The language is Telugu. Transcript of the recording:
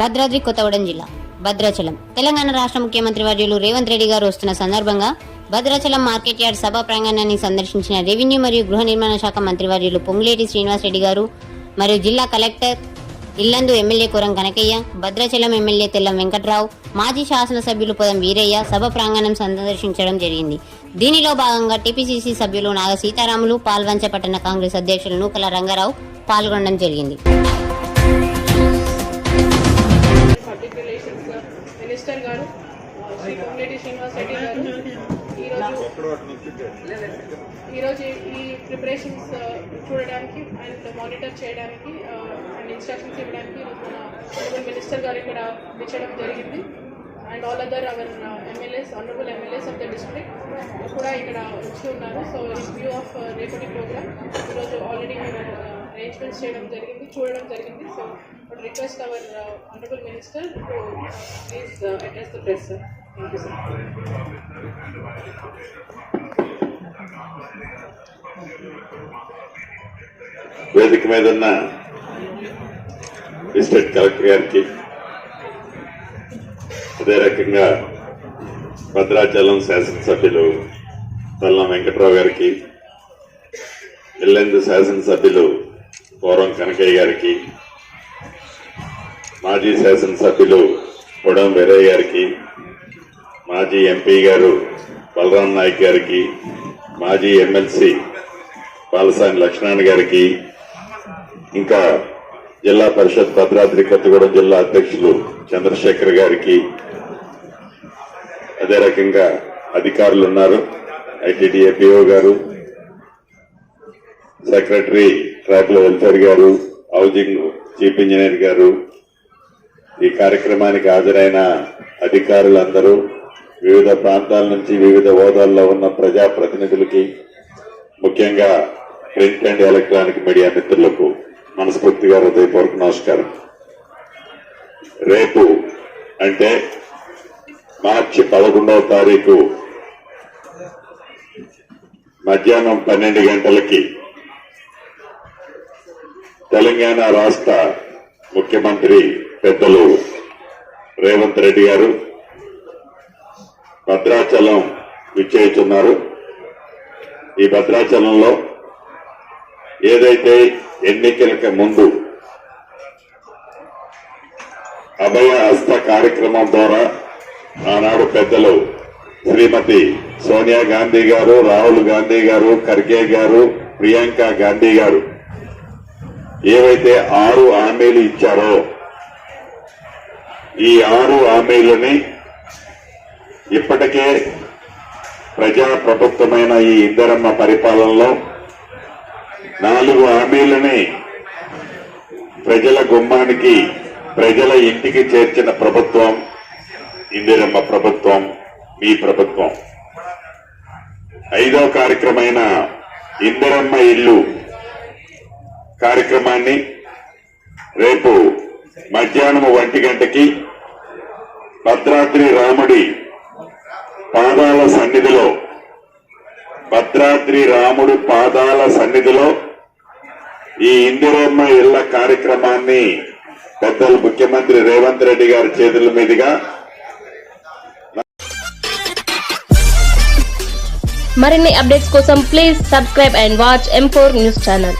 భద్రాద్రి కొత్తగూడెం జిల్లా భద్రాచలం. తెలంగాణ రాష్ట్ర ముఖ్యమంత్రి వర్యులు రేవంత్ రెడ్డి గారు వస్తున్న సందర్భంగా భద్రాచలం మార్కెట్ యార్డ్ సభా ప్రాంగణాన్ని సందర్శించిన రెవెన్యూ మరియు గృహ నిర్మాణ శాఖ మంత్రి వర్యులు పొంగులేటి శ్రీనివాస్ రెడ్డి గారు మరియు జిల్లా collector Yellandu MLA Koram Kanakaiah Bhadrachalam MLA Tellam Venkatrao మాజీ శాసనసభ్యులు పొదం వీరయ్య సభ ప్రాంగణం సందర్శించడం జరిగింది. దీనిలో భాగంగా టీపీసీసీ సభ్యులు నాగ సీతారాములు పాల్వంచ పట్టణ కాంగ్రెస్ అధ్యక్షులు నూకల రంగారావు పాల్గొనడం జరిగింది. శ్రీ పొంగులేటి శ్రీనివాస్ రెడ్డి గారు. ఈరోజు ఈరోజు ఈ ప్రిపరేషన్స్ చూడడానికి అండ్ మానిటర్ చేయడానికి అండ్ ఇన్స్ట్రక్షన్స్ ఇవ్వడానికి మన ఆనరబుల్ మినిస్టర్ గారు ఇక్కడ ఇచ్చడం జరిగింది. And all other our MLAs honourable MLAs of the district కూడా ఇక్కడ వచ్చి ఉన్నారు. సో ఇన్ వ్యూ ఆఫ్ రేపటి ప్రోగ్రామ్ ఈరోజు ఆల్రెడీ మేము అరేంజ్మెంట్స్ చేయడం జరిగింది చూడడం జరిగింది. So request our honourable minister to please address the press sir వేదిక మీద ఉన్న డిస్ట్రిక్ట్ కలెక్టర్ గారికి అదే రకంగా భద్రాచలం శాసనసభ్యులు తల్లం వెంకట్రావు గారికి ఇల్లెందు శాసనసభ్యులు పూర్వం కనకయ్య గారికి మాజీ శాసనసభ్యులు పొడం వీరయ్య గారికి మాజీ ఎంపీ గారు బలరాం నాయక్ గారికి మాజీ ఎమ్మెల్సీ బాలసాని లక్ష్మణ్ గారికి ఇంకా జిల్లా పరిషత్ భద్రాద్రి కొత్తగూడెం జిల్లా అధ్యక్షులు చంద్రశేఖర్ గారికి అదే రకంగా అధికారులు ఉన్నారు. ఐటీడీఏపీఓ గారు సెక్రటరీ ట్రాక్ల వెల్ఫేర్ గారు హౌజింగ్ చీఫ్ ఇంజనీర్ గారు ఈ కార్యక్రమానికి హాజరైన అధికారులందరూ వివిధ ప్రాంతాల నుంచి వివిధ హోదాల్లో ఉన్న ప్రజా ప్రతినిధులకి ముఖ్యంగా ప్రింట్ అండ్ ఎలక్ట్రానిక్ మీడియా మిత్రులకు మనస్ఫూర్తిగా హృదయపూర్వక నమస్కారం. రేపు అంటే మార్చి పదకొండవ తారీఖు మధ్యాహ్నం పన్నెండు గంటలకి తెలంగాణ రాష్ట్ర ముఖ్యమంత్రి పెద్దలు రేవంత్ రెడ్డి గారు భద్రాచలం విచ్చేస్తున్నారు ఈ భద్రాచలంలో ఏదైతే ఎన్నికలకు ముందు అభయ హస్త కార్యక్రమం ద్వారా ఆనాడు పెద్దలు శ్రీమతి సోనియా గాంధీ గారు రాహుల్ గాంధీ గారు ఖర్గే గారు ప్రియాంక గాంధీ గారు ఏవైతే ఆరు హామీలు ఇచ్చారో ఈ ఆరు హామీలని ఇప్పటికే ప్రజా ప్రభుత్వమైన ఈ ఇందరమ్మ పరిపాలనలో నాలుగు హామీలని ప్రజల గుమ్మానికి ప్రజల ఇంటికి చేర్చిన ప్రభుత్వం ఇందిరమ్మ ప్రభుత్వం మీ ప్రభుత్వం. ఐదో కార్యక్రమైన ఇందిరమ్మ ఇల్లు కార్యక్రమాన్ని రేపు మధ్యాహ్నం ఒంటి గంటకి భద్రాద్రి రాముడి పాదాల సన్నిధిలో. భద్రాద్రి రాముడు పాదాల సన్నిధిలో ఈ ఇందిరమ్మ ఇళ్ళ కార్యక్రమాన్ని పెద్దలు ముఖ్యమంత్రి రేవంత్ రెడ్డి గారి చేతుల మీదుగా మరిన్ని అప్డేట్స్ కోసం please subscribe and watch M four news channel.